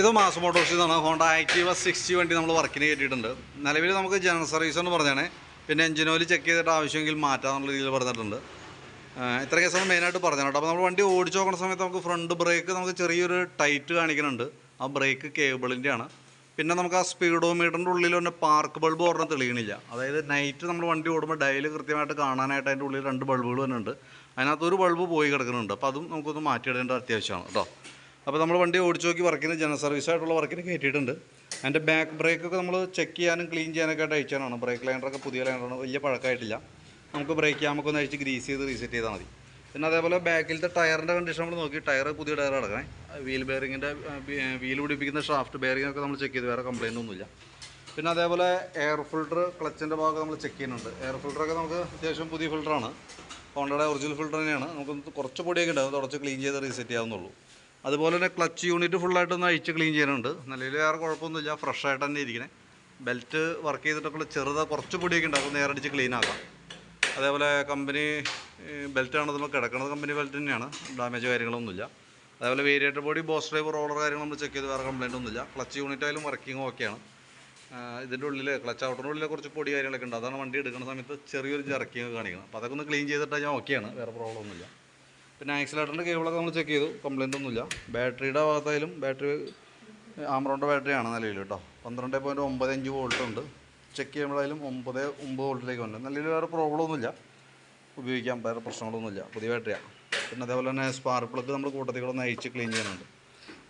ഇത് മാസ് മോട്ടോഴ്സിൽ നിന്നാണ് Honda Activa sixty വണ്ടി നമ്മൾ വർക്കിന് കയറ്റിയിട്ടുണ്ട്. നിലവിൽ നമുക്ക് ജനറൽ സർവീസ് എന്ന് പറഞ്ഞാണ്. പിന്നെ എഞ്ചിൻ ഓയിൽ ചെക്ക് ചെയ്തിട്ട് ആവശ്യമെങ്കിൽ മാറ്റാമെന്നുള്ള രീതിയിൽ പറഞ്ഞിട്ടുണ്ട്. ഇത്ര ഇത്ര കേസാണ് മെയിനായിട്ട് പറഞ്ഞു അപ്പോൾ നമ്മൾ വണ്ടി ഓടിച്ചു നോക്കുന്ന സമയത്ത് നമുക്ക് ഫ്രണ്ട് ബ്രേക്ക് നമുക്ക് ചെറിയൊരു ടൈറ്റ് കാണിക്കുന്നുണ്ട്. ആ ബ്രേക്ക് കേബിളിന്റെ ആണ് പിന്നെ നമുക്ക് ആ സ്പീഡോമീറ്ററിന്റെ ഉള്ളിൽ തന്നെ പാർക്ക് ബൾബ് ഒരെണ്ണം തെളിയണില്ല. അതായത് നൈറ്റ് നമ്മൾ വണ്ടി ഓടുമ്പോൾ ഡയൽ കൃത്യമായിട്ട് കാണാനായിട്ട് അതിന്റെ ഉള്ളിൽ രണ്ട് ബൾബുകൾ തന്നെ ഉണ്ട് അതിനകത്തൊരു ബൾബ് പോയി കിടക്കുന്നുണ്ട്. അപ്പോൾ അതും നമുക്കൊന്ന് മാറ്റിയിടേണ്ട അത്യാവശ്യമാണ് കേട്ടോ. അപ്പോൾ നമ്മൾ വണ്ടി ഓടിച്ചു നോക്കി വർക്കിന് ജനറൽ സർവീസ് ആയിട്ടുള്ള വർക്കിന് കയറ്റിയിട്ടുണ്ട് അതിന്റെ ബാക്ക് ബ്രേക്കൊക്കെ നമ്മൾ ചെക്ക് ചെയ്യാനും ക്ലീൻ ചെയ്യാനൊക്കെ ആയിട്ട് അയച്ചാണ് ബ്രേക്ക് ലൈനറൊക്കെ പുതിയ ലൈനറാണ് വലിയ പഴക്കമായിട്ടില്ല നമുക്ക് ബ്രേക്ക് ചെയ്യാമൊക്കെ ഒന്ന് അഴിച്ച് ഗ്രീസ് ചെയ്ത് റീസെറ്റ് ചെയ്താൽ മതി. പിന്നെ അതേപോലെ ബാക്കിലത്തെ ടയറിന്റെ കണ്ടീഷൻ നമ്മൾ നോക്കി. ടയർ പുതിയ ടയർ അടക്കണേ വീൽ ബെയറിങ്ങിന്റെ വീൽ പിടിപ്പിക്കുന്ന ഷാഫ്റ്റ് ബെയറിംഗ് ഒക്കെ നമ്മൾ ചെക്ക് ചെയ്ത്. വേറെ കംപ്ലയിന്റ് ഒന്നുമില്ല. പിന്നെ അതേപോലെ എയർ ഫിൽട്ടർ ക്ലച്ചിന്റെ ഭാഗം നമ്മൾ ചെക്ക് ചെയ്യുന്നുണ്ട്. എയർ ഫിൽട്ടറൊക്കെ നമുക്ക് അത്യാവശ്യം പുതിയ ഫിൽട്ടറാണ് ഹോണ്ടയുടെ ഒറിജിനൽ ഫിൽറ്റർ തന്നെയാണ്. നമുക്ക് കുറച്ച് പൊടിയൊക്കെ ഉണ്ടാവും. തുടച്ച് ക്ലീൻ ചെയ്ത് റീസെറ്റ് ചെയ്യാവുന്നുള്ളൂ അതുപോലെ തന്നെ ക്ലച്ച് യൂണിറ്റ് ഫുള്ളായിട്ടൊന്ന് അഴിച്ച് ക്ലീൻ ചെയ്യാനുണ്ട്. നിലവിൽ വേറെ കുഴപ്പമൊന്നുമില്ല. ഫ്രഷ് ആയിട്ട് തന്നെ ഇരിക്കണേ. ബെൽറ്റ് വർക്ക് ചെയ്തിട്ടൊക്കെ ചെറുത കുറച്ച് പൊടിയൊക്കെ ഉണ്ടാകും നേരടിച്ച് ക്ലീൻ ആക്കാം. അതേപോലെ കമ്പനി ബെൽറ്റാണ് നമ്മൾ കിടക്കുന്നത്. കമ്പനി ബെൽറ്റ് തന്നെയാണ്. ഡാമേജ് കാര്യങ്ങളൊന്നുമില്ല. അതേപോലെ variator body boss driver roller കാര്യങ്ങൾ നമ്മൾ ചെക്ക് ചെയ്ത് വേറെ കംപ്ലൈന്റ് ഒന്നുമില്ല. ക്ലച്ച് യൂണിറ്റ് ആയാലും വർക്കിംഗ് ഓക്കെയാണ് ഇതിന്റെ ഉള്ളിൽ ക്ലച്ച് ഔട്ടറിന്റെ ഉള്ളിൽ കുറച്ച് പൊടി കാര്യങ്ങളൊക്കെ ഉണ്ട്. അതാണ് വണ്ടി എടുക്കുന്ന സമയത്ത് ചെറിയൊരു ജർക്കിങ് കാണിക്കണം അപ്പോൾ അതൊക്കെ ഒന്ന് ക്ലീൻ ചെയ്തിട്ടാൽ ഞാൻ ഓക്കെയാണ് വേറെ പ്രോബ്ലം ഒന്നുമില്ല. പിന്നെ ആക്സിലേറ്ററിന്റെ കേബിളൊക്കെ നമ്മൾ ചെക്ക് ചെയ്തു. കംപ്ലൈന്റ് ഒന്നുമില്ല. ബാറ്ററിയുടെ ഭാഗത്തായാലും ബാറ്ററി ആമറോണിന്റെ ബാറ്ററിയാണ് നിലയിൽ കേട്ടോ. പന്ത്രണ്ട് പോയിന്റ് ഒമ്പത് അഞ്ച് വോൾട്ട് ഉണ്ട്. ചെക്ക് ചെയ്യുമ്പോഴായാലും ഒമ്പത് ഒമ്പത് വോൾട്ടിലേക്ക് വന്നു. നിലവിൽ വേറെ പ്രോബ്ലം ഒന്നുമില്ല. ഉപയോഗിക്കാം. വേറെ പ്രശ്നങ്ങളൊന്നുമില്ല. പുതിയ ബാറ്ററിയാണ് പിന്നെ അതേപോലെ തന്നെ സ്പാർക്ക് പ്ലഗ് നമ്മൾ കൂട്ടത്തിൽ കൂടെ ഒന്ന് അയച്ച് ക്ലീൻ ചെയ്യാനുണ്ട്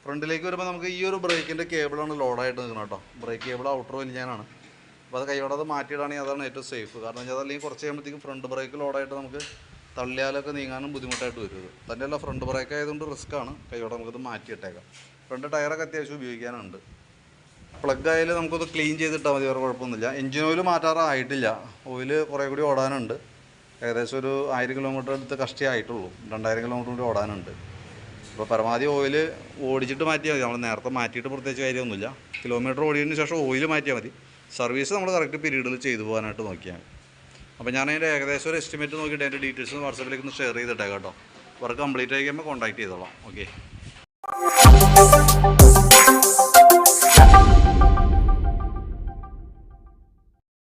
ഫ്രണ്ടിലേക്ക് വരുമ്പോൾ നമുക്ക് ഈ ഒരു ബ്രേക്കിന്റെ കേബിളാണ് ലോഡായിട്ട് നിൽക്കുന്നത് കേട്ടോ. ബ്രേക്ക് കേബിൾ ഔട്ടർ വലിയാനാണ് അപ്പോൾ അത് കൈയോടെ അത് മാറ്റിയിടാണെങ്കിൽ അതാണ് ഏറ്റവും സേഫ് കാരണം വെച്ചാൽ അതല്ലെങ്കിൽ കുറച്ച് കഴിയുമ്പോഴത്തേക്കും ഫ്രണ്ട് ബ്രേക്ക് ലോഡായിട്ട് നമുക്ക് തള്ളിയാലൊക്കെ നീങ്ങാനും ബുദ്ധിമുട്ടായിട്ട് വരും ഇത്. തന്നെയല്ല ഫ്രണ്ട് ബ്രേക്ക് ആയതുകൊണ്ട് റിസ്ക് ആണ്. കൈയോടെ നമുക്കത് മാറ്റിയിട്ടേക്കാം. ഫ്രണ്ട് ടയറൊക്കെ അത്യാവശ്യം ഉപയോഗിക്കാനുണ്ട്. പ്ലഗ് ആയാലും നമുക്കൊന്ന് ക്ലീൻ ചെയ്തിട്ടാൽ മതി വേറെ കുഴപ്പമൊന്നുമില്ല. Engine oil മാറ്റാറായിട്ടില്ല. ഓയിൽ കുറേ കൂടി ഓടാനുണ്ട്. ഏകദേശം ഒരു ആയിരം കിലോമീറ്റർ അടുത്ത് കഷ്ടേ ആയിട്ടുള്ളൂ. രണ്ടായിരം കിലോമീറ്റർ കൂടി ഓടാനുണ്ട്. അപ്പോൾ പരമാവധി ഓയിൽ ഓടിച്ചിട്ട് മാറ്റിയാൽ മതി. നമ്മൾ നേരത്തെ മാറ്റിയിട്ട് പ്രത്യേകിച്ച് കാര്യമൊന്നുമില്ല. കിലോമീറ്റർ ഓടിയതിന് ശേഷം ഓയിൽ മാറ്റിയാൽ മതി. സർവീസ് നമ്മൾ കറക്റ്റ് പീരീഡിൽ ചെയ്തു പോകാനായിട്ട് നോക്കിയാൽ അപ്പോൾ ഞാൻ അതിന്റെ ഏകദേശം ഒരു എസ്റ്റിമേറ്റ് നോക്കിയിട്ട് അതിന്റെ ഡീറ്റെയിൽസ് വാട്സപ്പിലേക്ക് ഒന്ന് ഷെയർ ചെയ്തിട്ടേ കേട്ടോ. വർക്ക് കംപ്ലീറ്റ് ആയി കഴിയുമ്പോൾ കോൺടാക്ട് ചെയ്തോളാം. ഓക്കെ